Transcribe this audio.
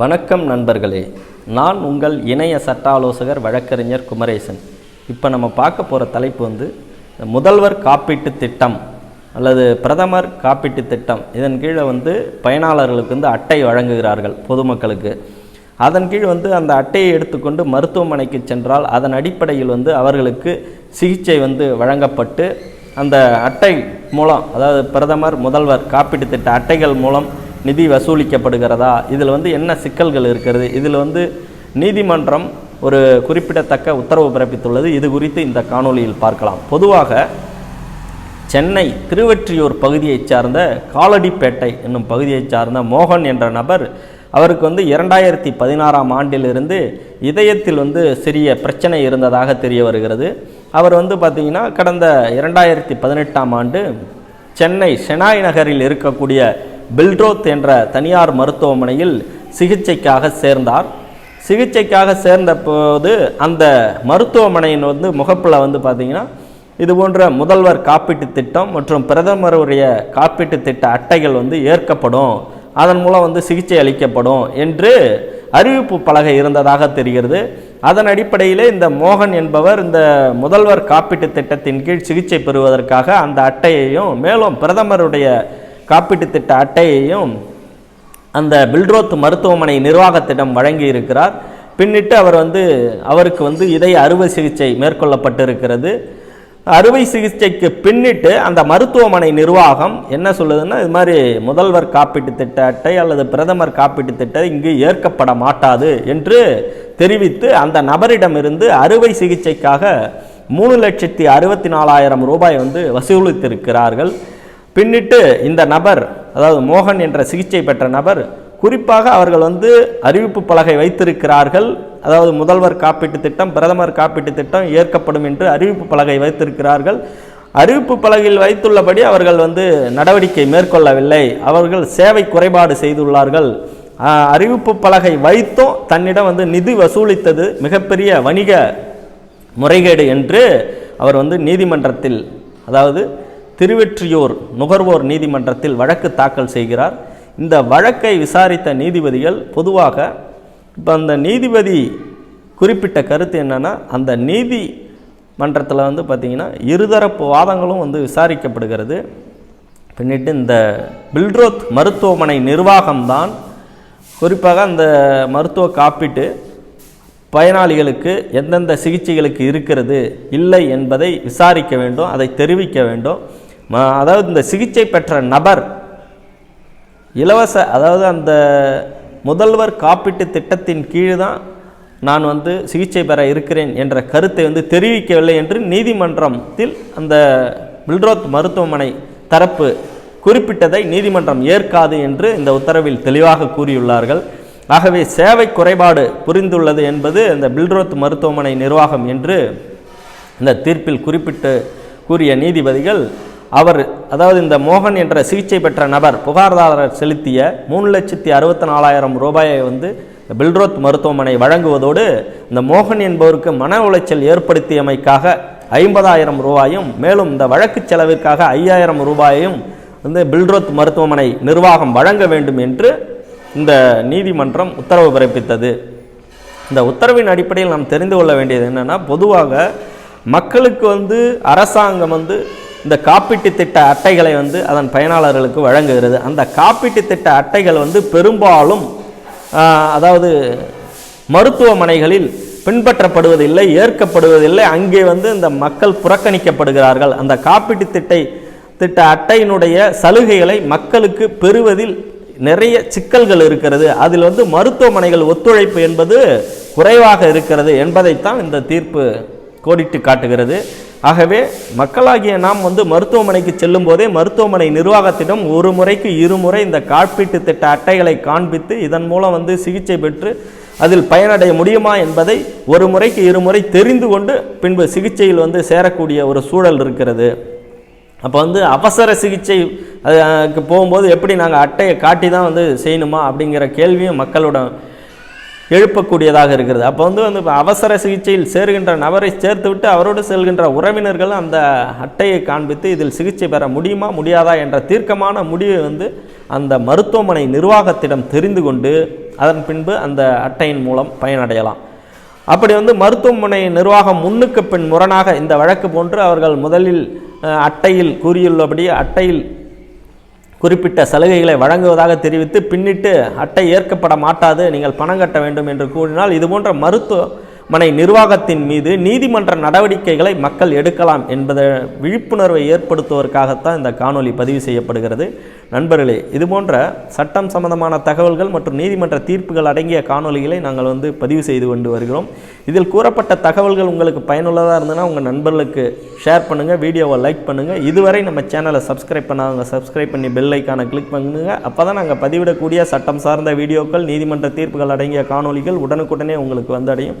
வணக்கம் நண்பர்களே. நான் உங்கள் இணைய சட்ட ஆலோசகர் வழக்கறிஞர் குமரேசன். இப்போ நம்ம பார்க்க போகிற தலைப்பு வந்து முதல்வர் காப்பீட்டு திட்டம் அல்லது பிரதமர் காப்பீட்டு திட்டம். இதன் கீழே வந்து பயனாளர்களுக்கு வந்து அட்டை வழங்குகிறார்கள் பொதுமக்களுக்கு. அதன் கீழ் வந்து அந்த அட்டையை எடுத்துக்கொண்டு மருத்துவமனைக்கு சென்றால் அதன் அடிப்படையில் வந்து அவர்களுக்கு சிகிச்சை வந்து வழங்கப்பட்டு அந்த அட்டை மூலம் அதாவது பிரதமர் முதல்வர் காப்பீட்டு திட்ட அட்டைகள் மூலம் நிதி வசூலிக்கப்படுகிறதா? இதில் வந்து என்ன சிக்கல்கள் இருக்கிறது? இதில் வந்து நீதிமன்றம் ஒரு குறிப்பிடத்தக்க உத்தரவு பிறப்பித்துள்ளது. இது குறித்து இந்த காணொளியில் பார்க்கலாம். பொதுவாக சென்னை திருவெற்றியூர் பகுதியைச் சார்ந்த காலடிப்பேட்டை என்னும் பகுதியைச் சார்ந்த மோகன் என்ற நபர் அவருக்கு வந்து இரண்டாயிரத்தி பதினாறாம் ஆண்டிலிருந்து இதயத்தில் வந்து சிறிய பிரச்சனை இருந்ததாக தெரிய வருகிறது. அவர் வந்து பார்த்திங்கன்னா கடந்த இரண்டாயிரத்தி பதினெட்டாம் ஆண்டு சென்னை ஷெனாய் நகரில் இருக்கக்கூடிய பில்ட்ரோத் என்ற தனியார் மருத்துவமனையில் சிகிச்சைக்காக சேர்ந்தார். சிகிச்சைக்காக சேர்ந்த போது அந்த மருத்துவமனையின் வந்து முகப்பில் வந்து பார்த்திங்கன்னா இது போன்ற முதல்வர் காப்பீட்டு திட்டம் மற்றும் பிரதமருடைய காப்பீட்டு திட்ட அட்டைகள் வந்து ஏற்கப்படும். அதன் மூலம் வந்து சிகிச்சை அளிக்கப்படும் என்று அறிவிப்பு பலகை இருந்ததாக தெரிகிறது. அதன் அடிப்படையிலே இந்த மோகன் என்பவர் இந்த முதல்வர் காப்பீட்டு திட்டத்தின் கீழ் சிகிச்சை பெறுவதற்காக அந்த அட்டையையும் மேலும் பிரதமருடைய காப்பீட்டு திட்ட அட்டையையும் அந்த பில்ட்ரோத் மருத்துவமனை நிர்வாகத்திடம் வழங்கி இருக்கிறார் பின்னிட்டு அவர் வந்து அவருக்கு வந்து இதய அறுவை சிகிச்சை மேற்கொள்ளப்பட்டிருக்கிறது. அறுவை சிகிச்சைக்கு பின்னிட்டு அந்த மருத்துவமனை நிர்வாகம் என்ன சொல்லுதுன்னா இது மாதிரி முதல்வர் காப்பீட்டு திட்ட அட்டை அல்லது பிரதமர் காப்பீட்டு திட்டம் இங்கு ஏற்கப்பட மாட்டாது என்று தெரிவித்து அந்த நபரிடமிருந்து அறுவை சிகிச்சைக்காக மூணு லட்சத்தி அறுபத்தி நாலாயிரம் ரூபாய் வந்து வசூலித்திருக்கிறார்கள். பின்னிட்டு இந்த நபர் அதாவது மோகன் என்ற சிகிச்சை பெற்ற நபர் குறிப்பாக அவர்கள் வந்து அறிவிப்பு பலகை வைத்திருக்கிறார்கள். அதாவது முதல்வர் காப்பீட்டு திட்டம் பிரதமர் காப்பீட்டு திட்டம் ஏற்கப்படும் என்று அறிவிப்பு பலகை வைத்திருக்கிறார்கள். அறிவிப்பு பலகையில் வைத்துள்ளபடி அவர்கள் வந்து நடவடிக்கை மேற்கொள்ளவில்லை. அவர்கள் சேவை குறைபாடு செய்துள்ளார்கள். அறிவிப்பு பலகை வைத்தும் தன்னிடம் வந்து நிதி வசூலித்தது மிகப்பெரிய வணிக முறைகேடு என்று அவர் வந்து நீதிமன்றத்தில் அதாவது திருவெற்றியூர் நுகர்வோர் நீதிமன்றத்தில் வழக்கு தாக்கல் செய்கிறார். இந்த வழக்கை விசாரித்த நீதிபதிகள் பொதுவாக இப்போ அந்த நீதிபதி குறிப்பிட்ட கருத்து என்னென்னா அந்த நீதி மன்றத்தில் வந்து பார்த்திங்கன்னா இருதரப்பு வாதங்களும் வந்து விசாரிக்கப்படுகிறது. பின்னிட்டு இந்த பில்ட்ரோத் மருத்துவமனை நிர்வாகம்தான் குறிப்பாக அந்த மருத்துவ காப்பீட்டு பயனாளிகளுக்கு எந்தெந்த சிகிச்சைகளுக்கு இருக்கிறது இல்லை என்பதை விசாரிக்க வேண்டும் அதை தெரிவிக்க வேண்டும். அதாவது இந்த சிகிச்சை பெற்ற நபர் இலவச அதாவது அந்த முதல்வர் காப்பீட்டு திட்டத்தின் கீழ் தான் நான் வந்து சிகிச்சை பெற இருக்கிறேன் என்ற கருத்தை வந்து தெரிவிக்கவில்லை என்று நீதிமன்றத்தில் அந்த பில்ரோத் மருத்துவமனை தரப்பு குறிப்பிட்டதை நீதிமன்றம் ஏற்காது என்று இந்த உத்தரவில் தெளிவாக கூறியுள்ளார்கள். ஆகவே சேவை குறைபாடு புரிந்துள்ளது என்பது இந்த பில்ரோத் மருத்துவமனை நிர்வாகம் என்று இந்த தீர்ப்பில் குறிப்பிட்டு கூறிய நீதிபதிகள் அவர் அதாவது இந்த மோகன் என்ற சிகிச்சை பெற்ற நபர் புகார்தாரர் செலுத்திய மூணு லட்சத்தி அறுபத்தி நாலாயிரம் ரூபாயை வந்து பில்ரோத் மருத்துவமனை வழங்குவதோடு இந்த மோகன் என்பவருக்கு மன உளைச்சல் ஏற்படுத்தியமைக்காக ஐம்பதாயிரம் ரூபாயும் மேலும் இந்த வழக்கு செலவிற்காக ஐயாயிரம் ரூபாயையும் வந்து பில்ரோத் மருத்துவமனை நிர்வாகம் வழங்க வேண்டும் என்று இந்த நீதிமன்றம் உத்தரவு பிறப்பித்தது. இந்த உத்தரவின் அடிப்படையில் நாம் தெரிந்து கொள்ள வேண்டியது என்னென்னா பொதுவாக மக்களுக்கு வந்து அரசாங்கம் வந்து இந்த காப்பீட்டு திட்ட அட்டைகளை வந்து அதன் பயனாளர்களுக்கு வழங்குகிறது. அந்த காப்பீட்டு திட்ட அட்டைகள் வந்து பெரும்பாலும் அதாவது மருத்துவமனைகளில் பின்பற்றப்படுவதில்லை ஏற்கப்படுவதில்லை அங்கே வந்து இந்த மக்கள் புறக்கணிக்கப்படுகிறார்கள். அந்த காப்பீட்டு திட்டை திட்ட அட்டையினுடைய சலுகைகளை மக்களுக்கு பெறுவதில் நிறைய சிக்கல்கள் இருக்கிறது. அதில் வந்து மருத்துவமனைகள் ஒத்துழைப்பு என்பது குறைவாக இருக்கிறது என்பதைத்தான் இந்த தீர்ப்பு கோடிட்டு காட்டுகிறது. ஆகவே மக்களாகிய நாம் வந்து மருத்துவமனைக்கு செல்லும் போதே மருத்துவமனை நிர்வாகத்திடம் ஒரு முறைக்கு இருமுறை இந்த காப்பீட்டு திட்ட அட்டைகளை காண்பித்து இதன் மூலம் வந்து சிகிச்சை பெற்று அதில் பயனடைய முடியுமா என்பதை ஒரு முறைக்கு இருமுறை தெரிந்து கொண்டு பின்பு சிகிச்சையில் வந்து சேரக்கூடிய ஒரு சூழல் இருக்கிறது. அப்போ வந்து அவசர சிகிச்சை அதுக்கு போகும்போது எப்படி நாங்கள் அட்டையை காட்டி தான் வந்து செய்யணுமா அப்படிங்கிற கேள்வியும் மக்களோட எழுப்பக்கூடியதாக இருக்கிறது. அப்போ வந்து வந்து அவசர சிகிச்சையில் சேர்கின்ற நபரை சேர்த்துவிட்டு அவரோடு செல்கின்ற உறவினர்கள் அந்த அட்டையை காண்பித்து இதில் சிகிச்சை பெற முடியுமா முடியாதா என்ற தீர்க்கமான முடிவை வந்து அந்த மருத்துவமனை நிர்வாகத்திடம் தெரிந்து கொண்டு அதன் பின்பு அந்த அட்டையின் மூலம் பயனடையலாம். அப்படி வந்து மருத்துவமனை நிர்வாகம் முன்னுக்கு பின் முரணாக இந்த வழக்கு போன்று அவர்கள் முதலில் அட்டையில் கூறியுள்ளபடி அட்டையில் குறிப்பிட்ட சலுகைகளை வழங்குவதாக தெரிவித்து பின்னிட்டு அட்டை ஏற்கப்பட மாட்டாது நீங்கள் பணம் கட்ட வேண்டும் என்று கூறினால் இதுபோன்ற மருத்துவ மனை நிர்வாகத்தின் மீது நீதிமன்ற நடவடிக்கைகளை மக்கள் எடுக்கலாம் என்பதை விழிப்புணர்வை ஏற்படுத்துவதற்காகத்தான் இந்த காணொளி பதிவு செய்யப்படுகிறது. நண்பர்களே இதுபோன்ற சட்டம் சம்பந்தமான தகவல்கள் மற்றும் நீதிமன்ற தீர்ப்புகள் அடங்கிய காணொளிகளை நாங்கள் வந்து பதிவு செய்து கொண்டு வருகிறோம். இதில் கூறப்பட்ட தகவல்கள் உங்களுக்கு பயனுள்ளதாக இருந்ததுன்னா உங்கள் நண்பர்களுக்கு ஷேர் பண்ணுங்கள் வீடியோவை லைக் பண்ணுங்கள் இதுவரை நம்ம சேனலை சப்ஸ்கிரைப் பண்ணாதவங்க சப்ஸ்கிரைப் பண்ணி பெல் ஐக்கானை கிளிக் பண்ணுங்கள் அப்போ தான் நாங்கள் பதிவிடக்கூடிய சட்டம் சார்ந்த வீடியோக்கள் நீதிமன்ற தீர்ப்புகள் அடங்கிய காணொலிகள் உடனுக்குடனே உங்களுக்கு வந்தடையும்